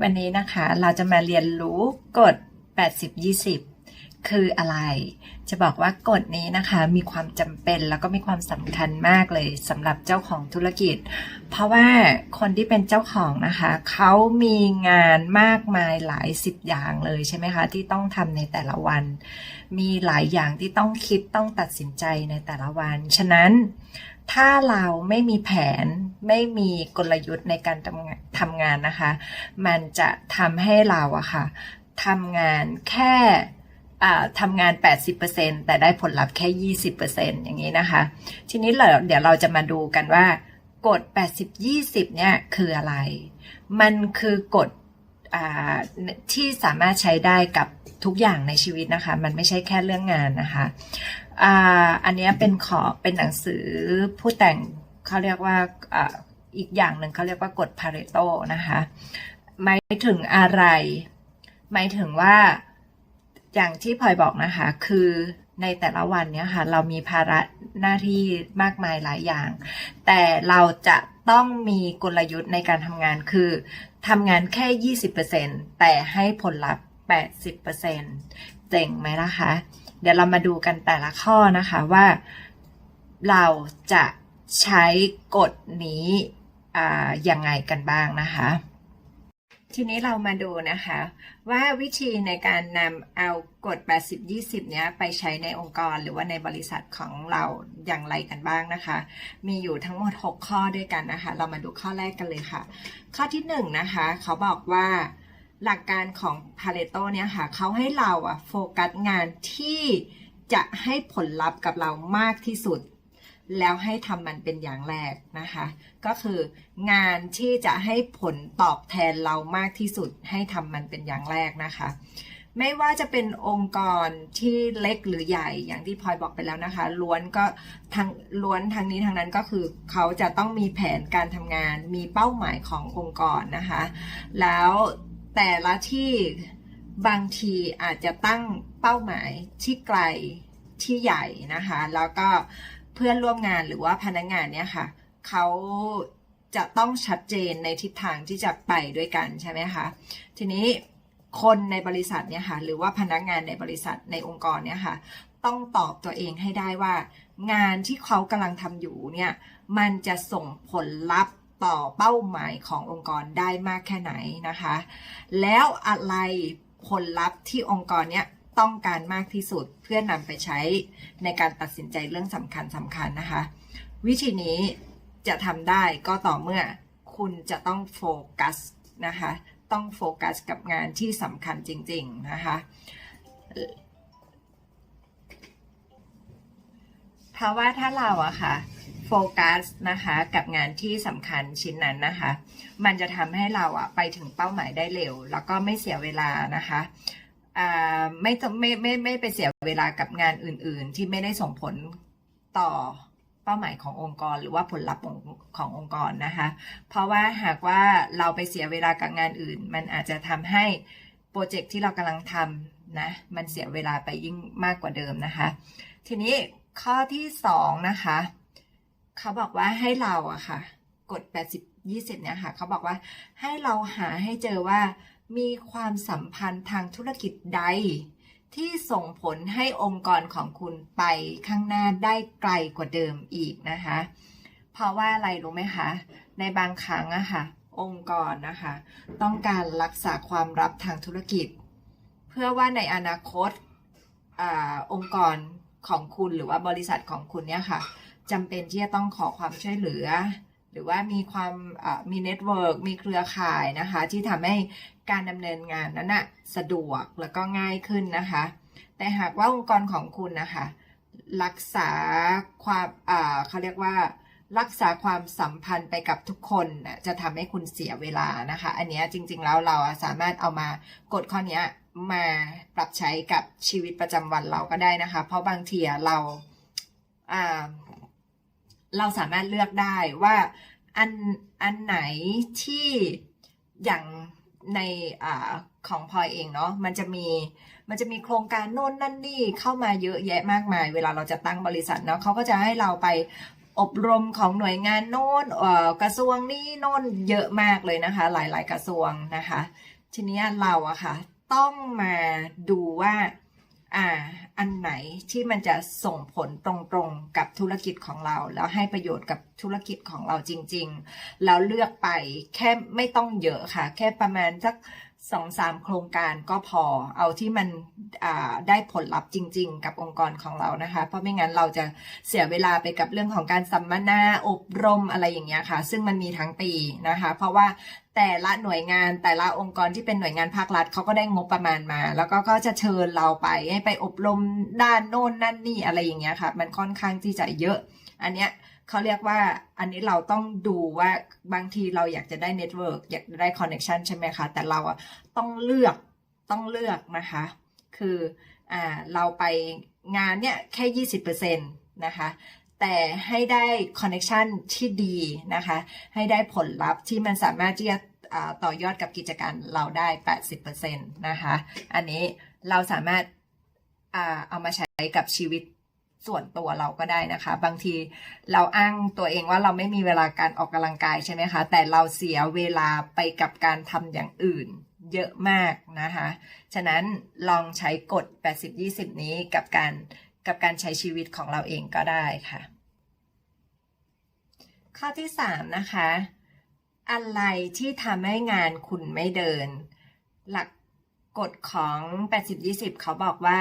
วันนี้นะคะเราจะมาเรียนรู้กฎ 80-20 คืออะไร จะบอกว่ากฎนี้นะคะ มีความจำเป็นแล้วก็มีความสำคัญมากเลยสำหรับเจ้าของธุรกิจ เพราะว่าคนที่เป็นเจ้าของนะคะเขามีงานมากมายหลายสิบอย่างเลยใช่ไหมคะ ที่ต้องทำในแต่ละวัน มีหลายอย่างที่ต้องคิดต้องตัดสินใจในแต่ละวัน ฉะนั้นถ้าเราไม่มีแผนไม่มีกลยุทธ์ในการทำงานทำงานนะคะ มันจะทำให้เราอะค่ะทำงานแค่ ทำงาน 80%แต่ได้ผลลัพธ์แค่ 20%อย่างนี้นะคะ ทีนี้เราเดี๋ยวเราจะมาดูกันว่ากฎ 80-20 เนี่ยคืออะไร มันคือกฎอที่สามารถใช้ได้กับทุกอย่างในชีวิตนะคะ มันไม่ใช่แค่เรื่องงานนะคะอ,อันนี้เป็นขอเป็นหนังสือผู้แต่งเขาเรียกว่าอ่าอีกอย่างหนึ่งเขาเรียกว่ากฎพาเรโตนะคะ หมายถึงอะไร หมายถึงว่า อย่างที่พลอยบอกนะคะ คือในแต่ละวันเนี้ยค่ะ เรามีภาระหน้าที่มากมายหลายอย่าง แต่เราจะต้องมีกลยุทธ์ในการทำงานคือทำงานแค่ 20%แต่ให้ผลลัพธ์ 80%เจ๋งไหมล่ะคะ เดี๋ยวเรามาดูกันแต่ละข้อนะคะว่าเราจะใช้กฎนี้อ่ายังไงกันบ้างนะคะ ทีนี้เรามาดูนะคะ ว่าวิธีในการนำเอากฎ 80-20 เนี้ยไปใช้ในองค์กรหรือว่าในบริษัทของเราอย่างไรกันบ้างนะคะ มีอยู่ทั้งหมด 6 ข้อด้วยกันนะคะ เรามาดูข้อแรกกันเลยค่ะ ข้อที่ 1นงนะคะ เขาบอกว่าหลักการของพาเ e โตเนี่ยค่ะเขาให้เราอะโฟกัสงานที่จะให้ผลลัพธ์กับเรามากที่สุด แล้วให้ทำมันเป็นอย่างแรกนะคะ ก็คืองานที่จะให้ผลตอบแทนเรามากที่สุด ให้ทำมันเป็นอย่างแรกนะคะ ไม่ว่าจะเป็นองค์กรที่เล็กหรือใหญ่อย่างที่พลอยบอกไปแล้วนะคะ ล้วนก็ทางล้วนทางนี้ทางนั้นก็คือเขาจะต้องมีแผนการทำงาน มีเป้าหมายขององค์กรนะคะ แล้วแต่ละที่บางทีอาจจะตั้งเป้าหมายที่ไกลที่ใหญ่นะคะ แล้วก็ เพื่อนร่วมงานหรือว่าพนักงานเนี่ยค่ะเขาจะต้องชัดเจนในทิศทางที่จะไปด้วยกันใช่ไหมคะทีนี้คนในบริษัทเนี่ยค่ะหรือว่าพนักงานในบริษัทในองค์กรเนี่ยค่ะต้องตอบตัวเองให้ได้ว่า งานที่เขากำลังทำอยู่เนี่ยมันจะส่งผลลัพธ์ต่อเป้าหมายขององค์กรได้มากแค่ไหนนะคะ แล้วอะไรผลลัพธ์ที่องค์กรเนี้ย ต้องการมากที่สุดเพื่อนำไปใช้ในการตัดสินใจเรื่องสำคัญสำคัญนะคะ วิธีนี้จะทำได้ก็ต่อเมื่อคุณจะต้องโฟกัสนะคะ ต้องโฟกัสกับงานที่สำคัญจริง ๆ นะคะเพราะว่าถ้าเราอะค่ะโฟกัสนะคะกับงานที่สำคัญชิ้นนั้นนะคะ มันจะทำให้เราอะไปถึงเป้าหมายได้เร็ว แล้วก็ไม่เสียเวลานะคะ ไม่ต้องไม่ไม่ไม่ไปเสียเวลากับงานอื่น ๆ ที่ไม่ได้ส่งผลต่อเป้าหมายขององค์กร หรือว่าผลลัพธ์ขององค์กรนะคะ เพราะว่าหากว่าเราไปเสียเวลากับงานอื่น มันอาจจะทำให้โปรเจกต์ที่เรากำลังทำนะมันเสียเวลาไปยิ่งมากกว่าเดิมนะคะ ทีนี้ข้อที่สองนะคะ เขาบอกว่าให้เราอะค่ะ กด 80 20เนี่ยค่ะ เขาบอกว่าให้เราหาให้เจอว่า มีความสัมพันธ์ทางธุรกิจใด ที่ส่งผลให้องค์กรของคุณไปข้างหน้าได้ไกลกว่าเดิมอีกนะคะ เพราะว่าอะไรรู้ไหมคะ ในบางครั้งอะค่ะ องค์กรนะคะ ต้องการรักษาความลับทางธุรกิจ เพื่อว่าในอนาคตอาองค์กรของคุณหรือว่าบริษัทของคุณเนี่ยค่ะจำเป็นที่จะต้องขอความช่วยเหลือ หรือว่ามีความมีเน็ตเวิร์กมีเครือข่ายนะคะ ที่ทำให้การดำเนินงานนั้นนะสะดวกแล้วก็ง่ายขึ้นนะคะ แต่หากว่าองค์กรของคุณนะคะ รักษาความเขาเรียกว่า รักษาความสัมพันธ์ไปกับทุกคนนะจะทำให้คุณเสียเวลานะคะ อันนี้จริง ๆ แล้วเราสามารถเอามากฎข้อเนี้ยมาปรับใช้กับชีวิตประจำวันเราก็ได้นะคะ เพราะบางทีเราอ่า เราสามารถเลือกได้ว่าอันอันไหนที่อย่างในอของพลอยเองเนาะมันจะมีมันจะมีโครงการโน่นนั่นนี่เข้ามาเยอะแยะมากมาย เวลาเราจะตั้งบริษัทเนาะเขาก็จะให้เราไปอบรมของหน่วยงานโน้นอ่อกระทรวงนี้โน่นเยอะมากเลยนะคะ หลาย ๆ กระทรวงนะคะ ทีนี้เราอะค่ะ ต้องมาดูว่า อ่าอันไหนที่มันจะส่งผลตรงๆกับธุรกิจของเรา แล้วให้ประโยชน์กับธุรกิจของเราจริงๆ แล้วเลือกไปแค่ไม่ต้องเยอะค่ะ แค่ประมาณสักสองสามโครงการก็พอเอาที่มันอ่าได้ผลลัพธ์จริง ๆ กับองค์กรของเรานะคะ เพราะไม่งั้นเราจะเสียเวลาไปกับเรื่องของการสัมมนาอบรมอะไรอย่างเงี้ยค่ะ ซึ่งมันมีทั้งปีนะคะ เพราะว่า แต่ละหน่วยงานแต่ละองค์กรที่เป็นหน่วยงานภาครัฐเขาก็ได้งบประมาณมา แล้วก็ก็จะเชิญเราไปให้ไปอบรมด้านโน่นนั่นนี่อะไรอย่างเงี้ยค่ะ มันค่อนข้างที่จะเยอะ อันเนี้ยเขาเรียกว่าอันนี้เราต้องดูว่าบางทีเราอยากจะได้เน็ตเวิร์กอยากได้คอนเน t ชันใช่ไหมคะแต่เราอะต้องเลือกต้องเลือกนะคะ คืออ่าเราไปงานเนี่ยแค่20%นะคะ แต่ให้ได้คอนเน t ชันที่ดีนะคะ ให้ได้ผลลัพธ์ที่มันสามารถที่จะต่อยอดกับกิจการเราได้ 80%นะคะ อันนี้เราสามารถเอามาใช้กับชีวิตส่วนตัวเราก็ได้นะคะ บางทีเราอ้างตัวเองว่าเราไม่มีเวลาการออกกำลังกายใช่ไหมคะ แต่เราเสียเวลาไปกับการทำอย่างอื่นเยอะมากนะคะ ฉะนั้นลองใช้กฎ 80-20 นี้กับการกับการใช้ชีวิตของเราเองก็ได้ค่ะ ข้อที่ 3 นะคะ อะไรที่ทำให้งานคุณไม่เดิน หลักกฎของ 80-20 เขาบอกว่า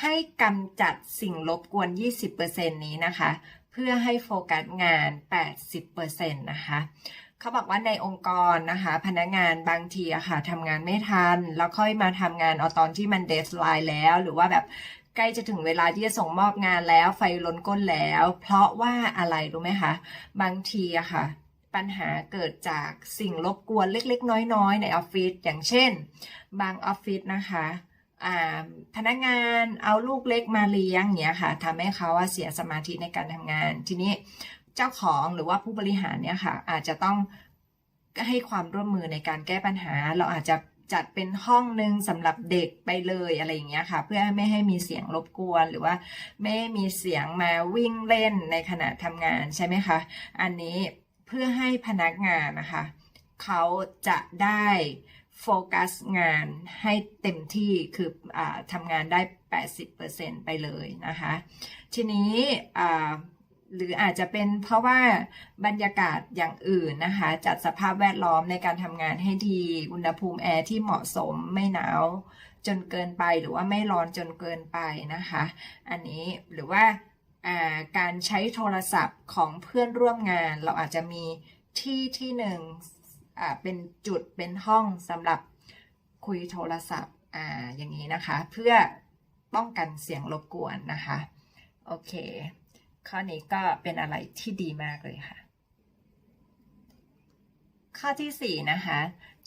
ให้กำจัดสิ่งรบกวน 20%นี้นะคะ เพื่อให้โฟกัสงาน 80%นะคะเขาบอกว่าในองค์กรนะคะ พนักงานบางทีอะค่ะทำงานไม่ทัน แล้วค่อยมาทำงานเอาตอนที่มันเดสไลน์แล้ว หรือว่าแบบ ใกล้จะถึงเวลาที่จะส่งมอบงานแล้วไฟล้นก้นแล้ว เพราะว่าอะไรรู้ไหมคะบางทีอะค่ะ ปัญหาเกิดจากสิ่งรบกวนเล็ก ๆ น้อย ๆ ในออฟฟิศอย่างเช่น บางออฟฟิศนะคะอ่าพนักงานเอาลูกเล็กมาเลี้ยงเนี้ยค่ะทำให้เขาเสียสมาธิในการทำงาน ทีนี้เจ้าของหรือว่าผู้บริหารเนี่ยค่ะอาจจะต้องให้ความร่วมมือในการแก้ปัญหา เราอาจจะ จัดเป็นห้องหนึ่งสำหรับเด็กไปเลยอะไรอย่างเงี้ยค่ะ เพื่อไม่ให้มีเสียงรบกวนหรือว่าไม่ให้มีเสียงมาวิ่งเล่นในขณะทำงานใช่ไหมคะ อันนี้เพื่อให้พนักงานนะคะเขาจะได้โฟกัสงานให้เต็มที่คืออทำงานได้ 80%ไปเลยนะคะ ทีนี้ หรืออาจจะเป็นเพราะว่าบรรยากาศอย่างอื่นนะคะ จัดสภาพแวดล้อมในการทำงานให้ดี อุณหภูมิแอร์ที่เหมาะสมไม่หนาวจนเกินไปหรือว่าไม่ร้อนจนเกินไปนะคะ อันนี้หรือว่าาการใช้โทรศัพท์ของเพื่อนร่วมงาน เราอาจจะมีที่ที่หนึ่งเป็นจุดเป็นห้องสำหรับคุยโทรศัพท์ออย่างนี้นะคะ เพื่อป้องกันเสียงรบกวนนะคะ โอเค ข้อนี้ก็เป็นอะไรที่ดีมากเลยค่ะ ข้อที่สี่นะคะ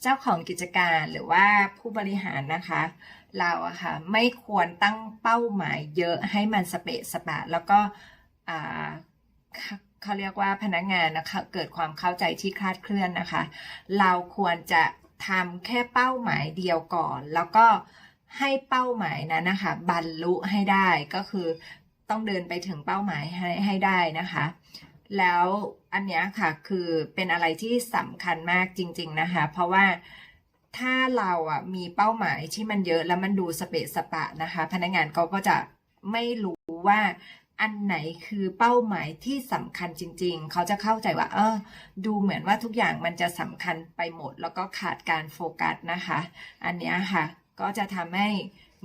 เจ้าของกิจการหรือว่าผู้บริหารนะคะ เราอะค่ะไม่ควรตั้งเป้าหมายเยอะให้มันสเปะสปะ แล้วก็เขาเรียกว่าพนักงานนะคะเกิดความเข้าใจที่คลาดเคลื่อนนะคะ เราควรจะทำแค่เป้าหมายเดียวก่อน แล้วก็ให้เป้าหมายนั้นนะคะบรรลุให้ได้ก็คือ ต้องเดินไปถึงเป้าหมายให้ให้ได้นะคะ แล้วอันเนี้ยค่ะคือเป็นอะไรที่สำคัญมากจริง ๆนะคะ เพราะว่าถ้าเราอะมีเป้าหมายที่มันเยอะแล้วมันดูสเปะสปะนะคะ พนักงานเขาก็จะไม่รู้ว่าอันไหนคือเป้าหมายที่สำคัญจริง ๆ เขาจะเข้าใจว่า เออ ดูเหมือนว่าทุกอย่างมันจะสำคัญไปหมด แล้วก็ขาดการโฟกัสนะคะ อันนี้ค่ะ ก็จะทำให้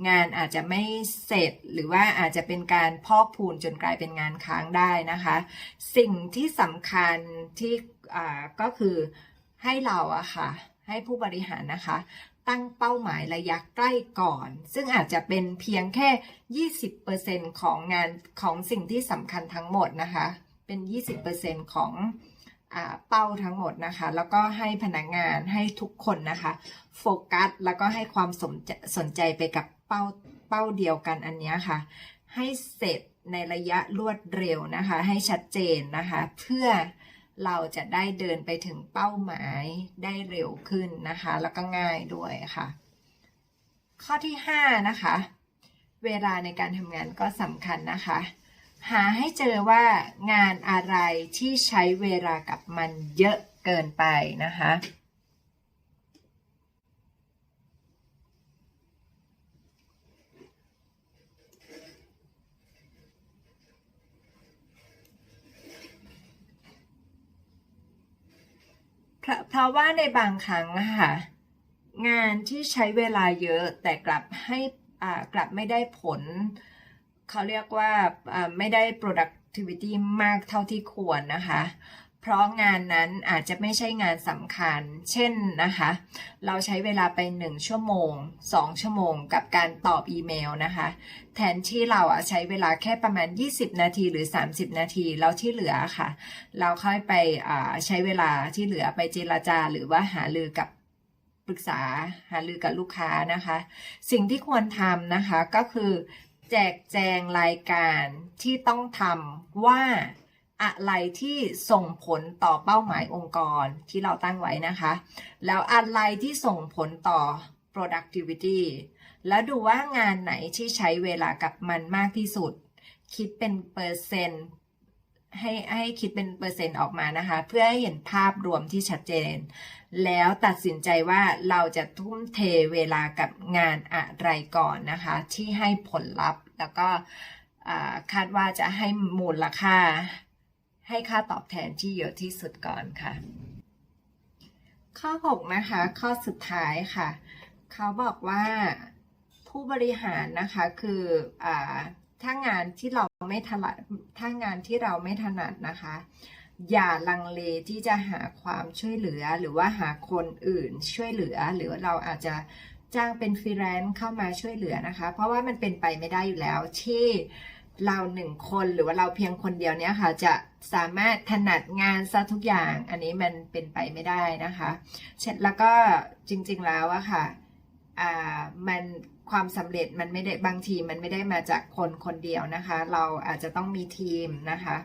งานอาจจะไม่เสร็จหรือว่าอาจจะเป็นการพอกพูนจนกลายเป็นงานค้างได้นะคะ สิ่งที่สำคัญที่อ่าก็คือให้เราอะค่ะ ให้ผู้บริหารนะคะ ตั้งเป้าหมายระยะใกล้ก่อน ซึ่งอาจจะเป็นเพียงแค่ 20%ของงานของสิ่งที่สำคัญทั้งหมดนะคะ เป็น 20%ของอ่า เป้าทั้งหมดนะคะ แล้วก็ให้พนักงานให้ทุกคนนะคะโฟกัสแล้วก็ให้ความสนใจสนใจไปกับเป้าเป้าเดียวกันอันนี้ค่ะ ให้เสร็จในระยะรวดเร็วนะคะ ให้ชัดเจนนะคะ เพื่อเราจะได้เดินไปถึงเป้าหมายได้เร็วขึ้นนะคะ แล้วก็ง่ายด้วยค่ะ ข้อที่ 5 นะคะ เวลาในการทำงานก็สำคัญนะคะ หาให้เจอว่างานอะไรที่ใช้เวลากับมันเยอะเกินไปนะคะเพราะว่าในบางครั้งอะค่ะงานที่ใช้เวลาเยอะแต่กลับให้อ่ากลับไม่ได้ผล เขาเรียกว่าไม่ได้ productivity มากเท่าที่ควรนะคะ เพราะงานนั้นอาจจะไม่ใช่งานสำคัญ เช่นนะคะ เราใช้เวลาไป 1 ชั่วโมง 2 ชั่วโมงกับการตอบอีเมลนะคะ แทนที่เราอะใช้เวลาแค่ประมาณ 20 นาทีหรือ 30 นาที แล้วที่เหลือค่ะ เราค่อยไปใช้เวลาที่เหลือไปเจรจาหรือว่าหารือกับปรึกษาหารือกับลูกค้านะคะ สิ่งที่ควรทำนะคะก็คือ แจกแจงรายการที่ต้องทำว่าอะไรที่ส่งผลต่อเป้าหมายองค์กรที่เราตั้งไว้นะคะ แล้วอะไรที่ส่งผลต่อ productivity แล้วดูว่างานไหนที่ใช้เวลากับมันมากที่สุด คิดเป็นเปอร์เซ็นต์ให้ให้คิดเป็นเปอร์เซ็นต์ออกมานะคะ เพื่อให้เห็นภาพรวมที่ชัดเจน แล้วตัดสินใจว่าเราจะทุ่มเทเวลากับงานอะไรก่อนนะคะ ที่ให้ผลลัพธ์ แล้วก็คาดว่าจะให้มูลค่า ให้ค่าตอบแทนที่เยอะที่สุดก่อนค่ะ ข้อ 6 นะคะ ข้อสุดท้ายค่ะ เขาบอกว่าผู้บริหารนะคะคืออถ้างานที่เราไม่ถนัดถ้างานที่เราไม่ถนัดนะคะ อย่าลังเลที่จะหาความช่วยเหลือหรือว่าหาคนอื่นช่วยเหลือ หรือเราอาจจะจ้างเป็นฟรีแลนซ์เข้ามาช่วยเหลือนะคะ เพราะว่ามันเป็นไปไม่ได้อยู่แล้วที่เราหนึ่งคนหรือว่าเราเพียงคนเดียวเนี้ยค่ะจะสามารถถนัดงานซะทุกอย่าง อันนี้มันเป็นไปไม่ได้นะคะเช่นแล้วก็จริงๆแล้วอะค่ะอ่ามันความสำเร็จมันไม่ได้บางทีมันไม่ได้มาจากคนคนเดียวนะคะ เราอาจจะต้องมีทีมนะคะ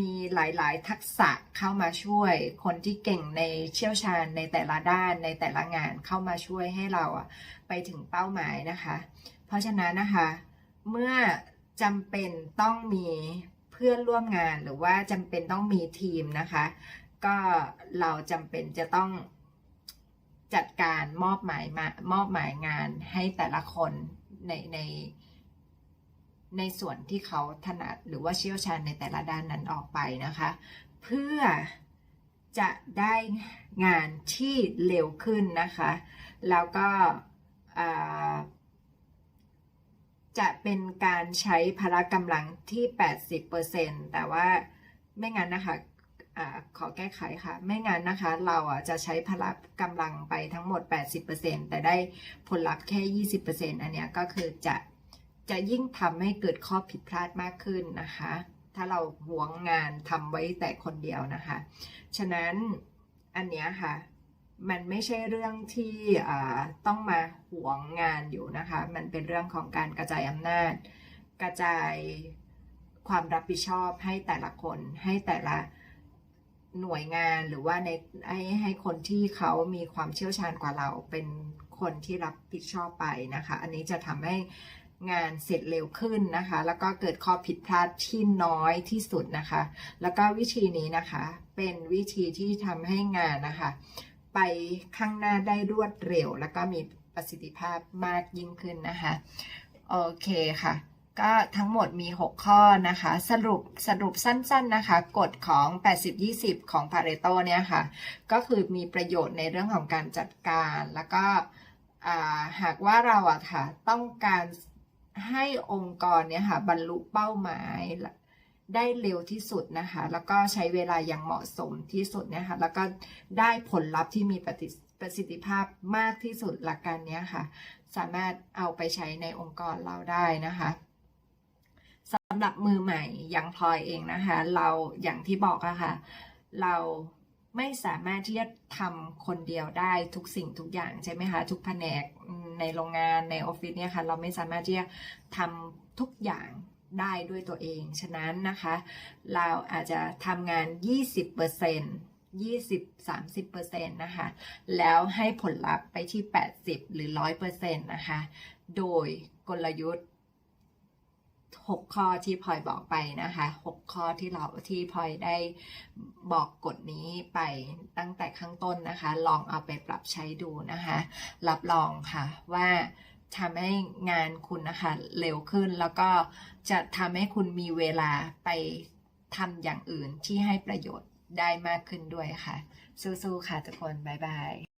มีหลายๆ ทักษะเข้ามาช่วย คนที่เก่งในเชี่ยวชาญในแต่ละด้านในแต่ละงานเข้ามาช่วยให้เราอะไปถึงเป้าหมายนะคะ เพราะฉะนั้นนะคะ เมื่อจำเป็นต้องมีเพื่อนร่วมงานหรือว่าจำเป็นต้องมีทีมนะคะ ก็เราจำเป็นจะต้องจัดการมอบหมายมามอบหมายงานให้แต่ละคนในใน ในส่วนที่เขาถนัดหรือว่าเชี่ยวชาญในแต่ละด้านนั้นออกไปนะคะ เพื่อจะได้งานที่เร็วขึ้นนะคะ แล้วก็จะเป็นการใช้พละกำลังที่ 80%แต่ว่าไม่งั้นนะคะอขอแก้ไขค่ะ ไม่งั้นนะคะ เราอะจะใช้พละกำลังไปทั้งหมด 80%แต่ได้ผลลัพธ์แค่ 20%อันเนี้ยก็คือจะ จะยิ่งทำให้เกิดข้อผิดพลาดมากขึ้นนะคะ ถ้าเราหวงงานทำไว้แต่คนเดียวนะคะ ฉะนั้นอันเนี้ยค่ะมันไม่ใช่เรื่องที่ต้องมาหวงงานอยู่นะคะ มันเป็นเรื่องของการกระจายอำนาจ กระจายความรับผิดชอบให้แต่ละคน ให้แต่ละหน่วยงานหรือว่าในให้ให้คนที่เขามีความเชี่ยวชาญกว่าเราเป็นคนที่รับผิดชอบไปนะคะ อันนี้จะทำให้ งานเสร็จเร็วขึ้นนะคะ แล้วก็เกิดข้อผิดพลาดที่น้อยที่สุดนะคะ แล้วก็วิธีนี้นะคะเป็นวิธีที่ทำให้งานนะคะ ไปข้างหน้าได้รวดเร็ว แล้วก็มีประสิทธิภาพมากยิ่งขึ้นนะคะ โอเคค่ะ ก็ทั้งหมดมี 6 ข้อนะคะ สรุปสรุปสั้นๆนะคะ กฎของ 80-20 ของ Pareto เนี่ยค่ะ ก็คือมีประโยชน์ในเรื่องของการจัดการ แล้วก็หากว่าเราอะค่ะต้องการ ให้องค์กรเนี่ยค่ะบรรลุเป้าหมายได้เร็วที่สุดนะคะ แล้วก็ใช้เวลาอย่างเหมาะสมที่สุดนี่ยค่ะแล้วก็ได้ผลลัพธ์ที่มีประสิทธิประสิทธิภาพมากที่สุดหลักการนี้ค่ะ สามารถเอาไปใช้ในองค์กรเราได้นะคะสำหรับมือใหม่อย่างพลอยเองนะคะ เราอย่างที่บอกอะค่ะ เรา ไม่สามารถที่จะทำคนเดียวได้ทุกสิ่งทุกอย่างใช่ไหมคะ ทุกแผนกในโรงงานในออฟฟิศเนี่ยค่ะเราไม่สามารถที่จะทำทุกอย่างได้ด้วยตัวเอง ฉะนั้นนะคะ เราอาจจะทำงาน 20% 20-30%นะคะ แล้วให้ผลลัพธ์ไปที่ 80 หรือ 100%นะคะ โดยกลยุทธ์ หกข้อที่พลอยบอกไปนะคะหกข้อที่เราที่พลอยได้บอกกฎนี้ไปตั้งแต่ข้างต้นนะคะ ลองเอาไปปรับใช้ดูนะคะ รับรองค่ะว่าทำให้งานคุณนะคะเร็วขึ้นแล้วก็จะทำให้คุณมีเวลาไปทำอย่างอื่นที่ให้ประโยชน์ได้มากขึ้นด้วยค่ะ สู้ๆค่ะทุกคน บ๊ายบาย